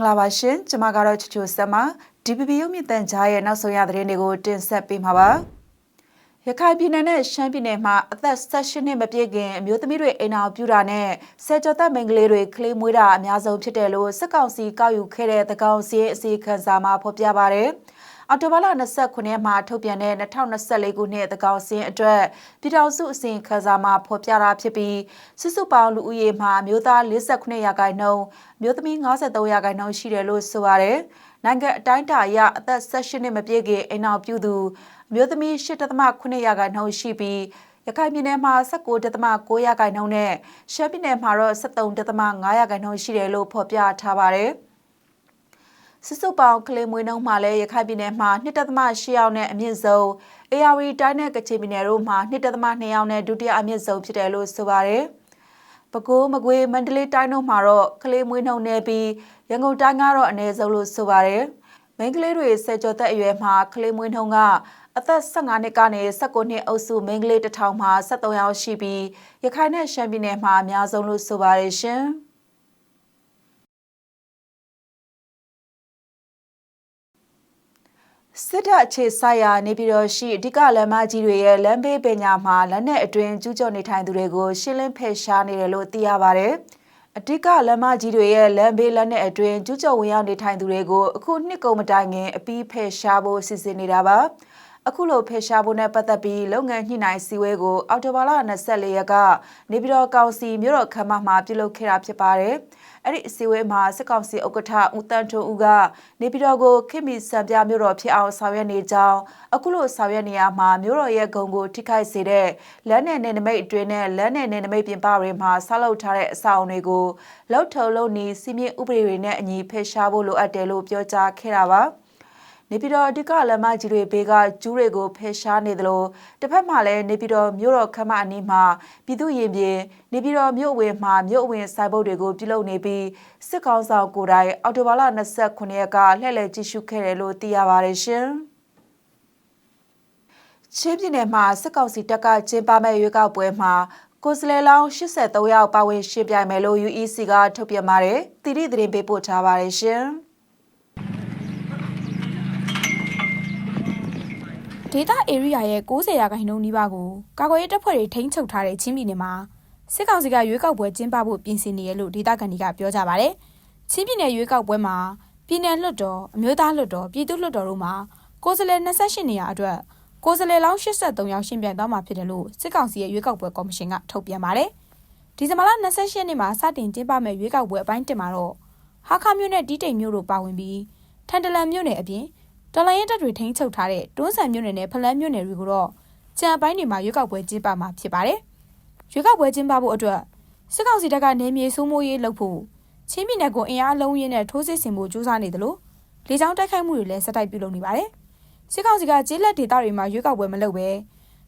င်္ဂလာပါရှင်ကျမကတော့ချူချူဆက်မ DPP ရုပ်မြင့်တန်ကြားရဲ့နောက်ဆုံးရသတင်းတွေကိုတင်ဆက်ပေးမှာပါရခိုင်ပြည်နယ်နဲ့ရှမ်းပြည်နယ်မှာအသက်16နှစ်မပြည့်ခင်အမျိုးသမီးတွေအိမ်အောင်ပြူတာနဲ့ဆယ်ကျော်သက်မိန်းကလေးတွေကလေးမွေးတာအများဆုံးဖြစ်တယ်လို့စစ်ကောင်စီကောက်ယူခဲ့တဲ့သကောင်စီရဲ့အစီအခံစာမှာဖော်ပြပါဗျ။ အော်တိုဘာလ29ရက်မှာထုတ်ပြန်တဲ့2024ခုနှစ်သကောင်စင်းအတွက်ပြည်ထောင်စုအစီအခံစာမှာဖော်ပြတာဖြစ်ပြီးစုစုပေါင်းလူဦးရေမှာမျိုးသား48ရာခိုင်နှုန်းမျိုးသမီး53ရာခိုင်နှုန်းရှိတယ်လို့ဆိုပါတယ်။နိုင်ငံအတိုင်းအတာအရအသက်16နှစ်မပြည့်ခင်အိမ်အောင်ပြုသူမျိုးသမီး8.8ရာခိုင်နှုန်းရှိပြီးရခိုင်ပြည်နယ်မှာ19.9ရာခိုင်နှုန်းနဲ့ရှမ်းပြည်နယ်မှာတော့73.5ရာခိုင်နှုန်းရှိတယ်လို့ဖော်ပြထားပါတယ်။ စစ်စုပ်ပေါင်းကလေးမွေးနှုန်းမှာလည်းရခိုင်ပြည်နယ်မှာ2.8ယောက်နဲ့အမြင့်ဆုံးအေယာဝတီတိုင်းနဲ့ကချင်ပြည်နယ်တို့မှာ2.2ယောက်နဲ့ဒုတိယအမြင့်ဆုံးဖြစ်တယ်လို့ဆိုပါတယ်။ပဲခူးမကွေးမန္တလေးတိုင်းတို့မှာတော့ကလေးမွေးနှုန်းနေပြီးရန်ကုန်တိုင်းကတော့အနည်းဆုံးလို့ဆိုပါတယ်။မိန်းကလေးတွေဆယ်ကျော်သက်အရွယ်မှာကလေးမွေးနှုန်းကအသက်15နှစ်ကနေ19နှစ်အုပ်စုမိန်းကလေးတစ်ထောင်မှာ73ယောက်ရှိပြီးရခိုင်နဲ့ရှမ်းပြည်နယ်မှာအများဆုံးလို့ဆိုပါတယ်ရှင်။ စစ်တပ်အခြေစိုက်ရာနေပြည်တော်ရှိအဓိကလမ်းမကြီးတွေရဲ့လမ်းဘေးပညာမှာလက်နက်အတွင်းကျူးကျော်နေထိုင်သူတွေကိုရှင်းလင်းဖယ်ရှားနေတယ်လို့သိရပါဗျ။အဓိကလမ်းမကြီးတွေရဲ့လမ်းဘေးလက်နက်အတွင်းကျူးကျော်ဝင်ရောက်နေထိုင်သူတွေကိုအခုနှစ်ကုန်မတိုင်ခင်အပြီးဖယ်ရှားဖို့စီစဉ်နေတာပါ။အခုလိုဖေရှားဖို့နဲ့ပတ်သက်ပြီးလုပ်ငန်းညှိနှိုင်းစည်းဝေးကိုအော်တိုဘာလ24ရက်ကနေပြည်တော်ကောင်စီမြို့တော်ခမ်းမမှာပြုလုပ်ခဲ့တာဖြစ်ပါတယ်။ အဲ့ဒီအစည်းအဝေးမှာစစ်ကောင်စီဥက္ကဋ္ဌဦးတန်းထွန်းဦးကနေပြည်တော်ကိုခင်မီစံပြမြို့တော်ဖြစ်အောင်ဆောင်ရွက်နေကြောင်းအခုလိုဆောင်ရွက်နေရမှာမြို့တော်ရဲ့ဂုံကိုထိခိုက်စေတဲ့လမ်းနယ်နယ်နိမိတ်အတွင်းနဲ့လမ်းနယ်နယ်နိမိတ်ပြင်ပတွေမှာဆောက်လုပ်ထားတဲ့အဆောက်အုံတွေကိုလောက်ထုံလုံးနီစီမင်းဥပဒေတွေနဲ့အညီဖေရှားဖို့လိုအပ်တယ်လို့ပြောကြားခဲ့တာပါ။ နေပြည်တော်အဓိကလမ်းမကြီးတွေဘေးကကျူးတွေကိုဖယ်ရှားနေသလိုတစ်ဖက်မှာလည်းနေပြည်တော်မြို့တော်ခမ်းမအနီးမှာပြည်သူရင်ပြင်နေပြည်တော်မြို့ဝင်မှာမြို့ဝင်ဆိုင်ဘုတ်တွေကိုပြုလုပ်နေပြီးစစ်ကောင်ဆောင်ကိုယ်တိုင်အော်တိုဘာလ29ရက်ကလှည့်လည်ကြည့်ရှုခဲ့တယ်လို့သိရပါတယ်ရှင်။ချင်းပြည်နယ်မှာစစ်ကောင်စီတပ်ကကျင်းပမဲ့ရွေးကောက်ပွဲမှာကိုစလဲလောင်း83ယောက်ပါဝင်ရှင်ပြိုင်မယ်လို့ UEC ကထုတ်ပြန်ပါတယ်။တိတိသတင်းပေးပို့ထားပါတယ်ရှင်။ ဒေသဧရိယာရဲ့60ရာခိုင်နှုန်းနီးပါးကိုကာကွယ်ရေးတပ်ဖွဲ့တွေထိန်းချုပ်ထားတဲ့ချင်းပြည်နယ်မှာစစ်ကောင်စီကရွေးကောက်ပွဲကျင်းပဖို့ပြင်ဆင်နေရလို့ဒေသခံတွေကပြောကြပါဗျ။ချင်းပြည်နယ်ရွေးကောက်ပွဲမှာပြည်နယ်လွှတ်တော်အမျိုးသားလွှတ်တော်ပြည်သူ့လွှတ်တော်တို့မှာကိုယ်စားလှယ်28နေရာအတွက်ကိုယ်စားလှယ်လောင်း83ယောက်ရှင်ပြိုင်သွားမှာဖြစ်တယ်လို့စစ်ကောင်စီရဲ့ရွေးကောက်ပွဲကော်မရှင်ကထုတ်ပြန်ပါတယ်။ဒီဇင်ဘာလ28ရက်နေ့မှာစတင်ကျင်းပမယ့်ရွေးကောက်ပွဲအပိုင်း1မှာတော့ဟာခါမြို့နယ်တီးတိမ်မြို့တို့ပါဝင်ပြီးထန်တလန်မြို့နယ်အပြင် တော်လိုင်းရဲတပ်တွေထိန်းချုပ်ထားတဲ့တွန်းဆန်မြို့နယ်နဲ့ဖလန်းမြို့နယ်တွေကိုတော့ကြံပိုင်းတွေမှာရွေးကောက်ပွဲကျင်းပမှာဖြစ်ပါတယ်။ရွေးကောက်ပွဲကျင်းပဖို့အတွက်စစ်ကောင်စီတပ်ကနေမြေစိုးမိုးရေးလုပ်ဖို့ချင်းပြည်နယ်ကိုအင်အားလုံးရင်းနဲ့ထိုးစစ်ဆင်ဖို့ကြိုးစားနေသလိုလေကြောင်းတိုက်ခိုက်မှုတွေလည်းစတိုက်ပြုလုပ်နေပါတယ်။စစ်ကောင်စီကကျေးလက်ဒေသတွေမှာရွေးကောက်ပွဲမလုပ်ဘဲ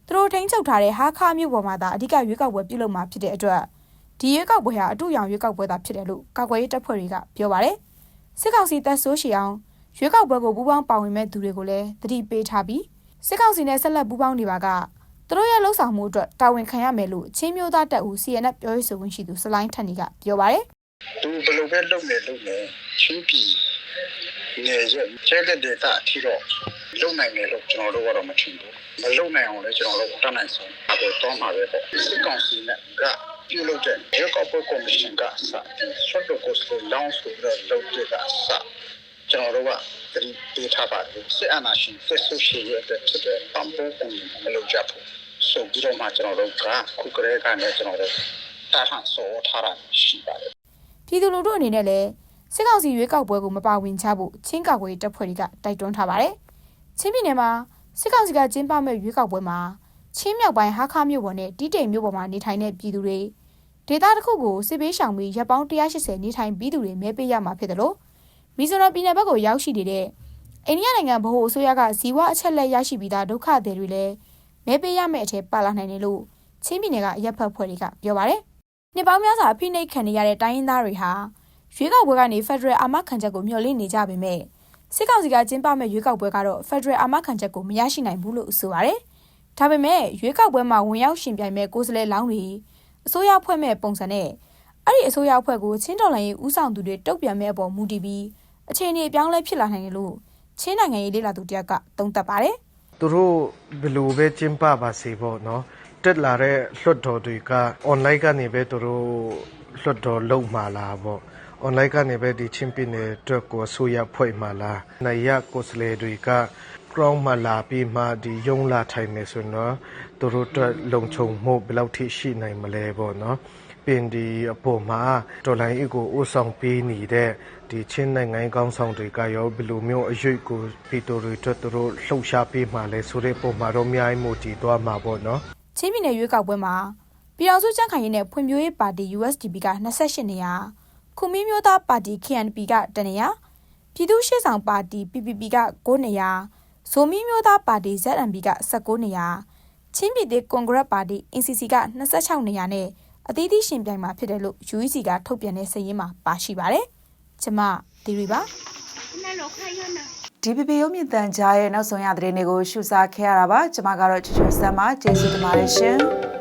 သူတို့ထိန်းချုပ်ထားတဲ့ဟာခါမြို့ပေါ်မှာသာအဓိကရွေးကောက်ပွဲပြုလုပ်မှာဖြစ်တဲ့အတွက်ဒီရွေးကောက်ပွဲဟာအတူရောင်ရွေးကောက်ပွဲသာဖြစ်တယ်လို့ကာကွယ်ရေးတပ်ဖွဲ့တွေကပြောပါတယ်။စစ်ကောင်စီတပ်ဆိုးရှီအောင် ရွေးကောက်ပွဲကိုပူးပေါင်းပါဝင်မဲ့သူတွေကိုလည်းတတိပေးထားပြီးစစ်ကောင်စီနဲ့ဆက်လက်ပူးပေါင်းနေပါကသူတို့ရဲ့လှုပ်ဆောင်မှုအတွက်တာဝန်ခံရမယ်လို့ချင်းမျိုးသားတပ်ဦး CNF ပြောရေးဆိုခွင့်ရှိသူစလိုင်းထန်နီကပြောပါတယ်။သူဘယ်လိုပဲလုပ်နေလုပ်နေချင်းပြည်နေရဲ့ကျတဲ့ဒေတာအထိတော့လုံနိုင်တယ်လို့ကျွန်တော်တို့ကတော့မထင်ဘူး။မလုံနိုင်အောင်လည်းကျွန်တော်တို့တတ်နိုင်ဆုံးအပေါ်တော့မှာပဲပေါ့။စစ်ကောင်စီနဲ့ကပြုလုပ်တဲ့ရေကော့ပေါ်ကော်မရှင်ကစဆွတ်တော့ကိုစလောင်းဆိုတော့လုပ်တဲ့ကစ ကျွန်တော်တို့ကတတိပေးထားပါတယ်စစ်အာဏာရှင်ဆက်ဆုရှိရတဲ့ဖြစ်တဲ့ပံပိုးပုံမလုပ်ကြဘူးဆိုပြီးတော့မှကျွန်တော်တို့ကခုကလေးကနေကျွန်တော်တို့တာထန်ဆိုထားတာရှိပါတယ်ပြည်သူလူထုအနေနဲ့လည်းစစ်ကောင်စီရွေးကောက်ပွဲကိုမပါဝင်ချဖို့ချင်းကောက်ွယ်တပ်ဖွဲ့တွေကတိုက်တွန်းထားပါတယ်ချင်းပြည်နယ်မှာစစ်ကောင်စီကကျင်းပမဲ့ရွေးကောက်ပွဲမှာချင်းမြောက်ပိုင်းဟာခါမြို့ပေါ်နဲ့တီးတိမ်မြို့ပေါ်မှာနေထိုင်တဲ့ပြည်သူတွေဒေသတစ်ခုကိုစစ်ပေးရှောင်ပြီးရပ်ပေါင်း180နေထိုင်ပြီးသူတွေမဲပေးရမှာဖြစ်တယ်လို့ မီဇိုရမ်ပြည်နယ်ဘက်ကိုရောက်ရှိနေတဲ့အိန္ဒိယနိုင်ငံဗဟိုအစိုးရကဇီဝအချက်လက်ရရှိပြီးသားဒုက္ခသည်တွေလည်းမဲပေးရမယ့်အထက်ပါလာနိုင်တယ်လို့ချင်းပြည်နယ်ကအရက်ဖက်ဖွဲ့တွေကပြောပါတယ်။နှစ်ပေါင်းများစွာအဖိနှိတ်ခံနေရတဲ့တိုင်းရင်းသားတွေဟာရွေးကောက်ပွဲကနေဖက်ဒရယ်အာမခံချက်ကိုမျှော်လင့်နေကြပေမဲ့စစ်ကောင်စီကကျင်းပမဲ့ရွေးကောက်ပွဲကတော့ဖက်ဒရယ်အာမခံချက်ကိုမရရှိနိုင်ဘူးလို့ဆိုပါတယ်။ဒါပေမဲ့ရွေးကောက်ပွဲမှာဝင်ရောက်ရှင်ပြိုင်မဲ့ကိုယ်စားလှယ်လောင်းတွေအစိုးရဖွဲ့မဲ့ပုံစံနဲ့အဲ့ဒီအစိုးရအဖွဲ့ကိုချင်းတော်လိုင်းရေးဦးဆောင်သူတွေတုတ်ပြန်မဲ့အပေါ်မူတည်ပြီး အခြေအနေအပြောင်းအလဲဖြစ်လာနိုင်တယ်လို့ချင်းနိုင်ငံရေးလေ့လာသူတယောက်ကသုံးသပ်ပါတယ်သူတို့ဘယ်လိုပဲကျင်းပပါစေပေါ့နော်တက်လာတဲ့လွှတ်တော်တွေက online ကနေပဲသူတို့လွှတ်တော်လုပ်မှာလားပေါ့ online ကနေပဲဒီချင်းပြည်နယ်အတွက်ကိုအဆိုရဖွဲ့မှာလားနိုင်ရကိုယ်စားလှယ်တွေက ground မှာလာပြီးမှဒီယုံလာထိုင်နေဆိုတော့သူတို့အတွက်လုံခြုံမှုဘယ်လောက်ထိရှိနိုင်မလဲပေါ့နော် ပင်ဒီအပေါ်မှာတော်လိုင်းအကိုဥဆောင်ပေးနေတဲ့ဒီချင်းနိုင်ငံကောင်းဆောင်တွေကရောဘယ်လိုမျိုးအရွေ့ကိုပြည်သူတွေအတွက်သူတို့လှုပ်ရှားပေးမှလဲဆိုတဲ့ပုံမှာတော့အများကြီးမို့တည်သွားမှာပေါ့နော်ချင်းပြည်နယ်ရွေးကောက်ပွဲမှာပြည်အောင်စုကြံ့ခိုင်ရေးနဲ့ဖွံ့ဖြိုးရေးပါတီ USDP က28နေရာခုမီးမျိုးသားပါတီ KNP ကတနေရာပြည်သူ့ရှေ့ဆောင်ပါတီ PPP က9နေရာဇိုမီးမျိုးသားပါတီ ZNB က19နေရာချင်းပြည်သေးကွန်ဂရက်ပါတီ NCC က26နေရာနဲ့ အသီးသီးရှင်ပြိုင်မှာဖြစ်တယ်လို့ UEC ကထုတ်ပြန်တဲ့စာရင်းမှာပါရှိပါတယ်။ကျမဒီရီပါ DPP ရုပ်မြင့်တန်ကြားရဲ့နောက်ဆုံးရသတင်းတွေကိုရှုစားခဲ့ရတာပါ ကျွန်မကတော့ချူချူဆမ်းပါကျေးဇူးတင်ပါတယ်ရှင်